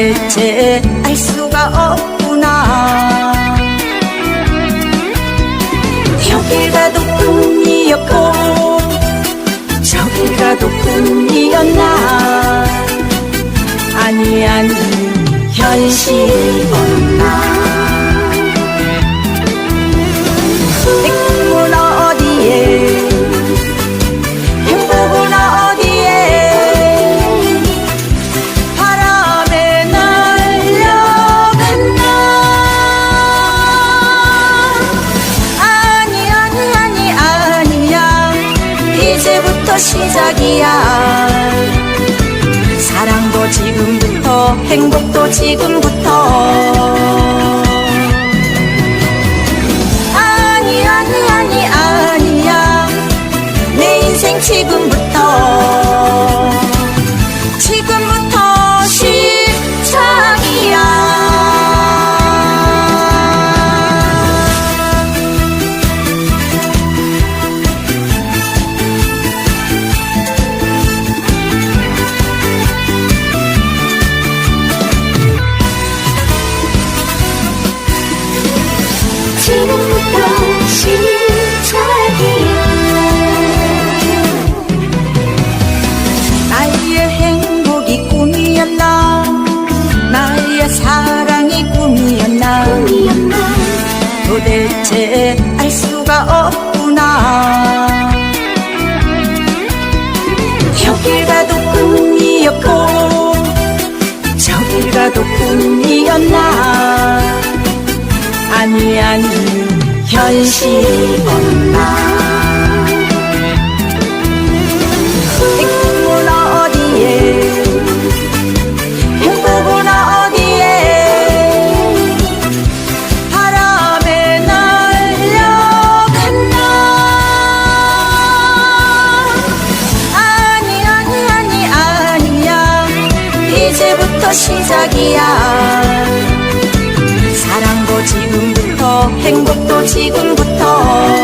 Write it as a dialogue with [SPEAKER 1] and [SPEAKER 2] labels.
[SPEAKER 1] 대체 알 수가 없구나. 여기라도 시작이야. 사랑도 지금부터 행복도 지금부터. 수가 없구나. 여길 가도 꿈이었고 저길 가도 꿈이었나. 아니 아니 현실이었나. 사랑부터 시작이야. 사랑도 지금부터 행복도 지금부터.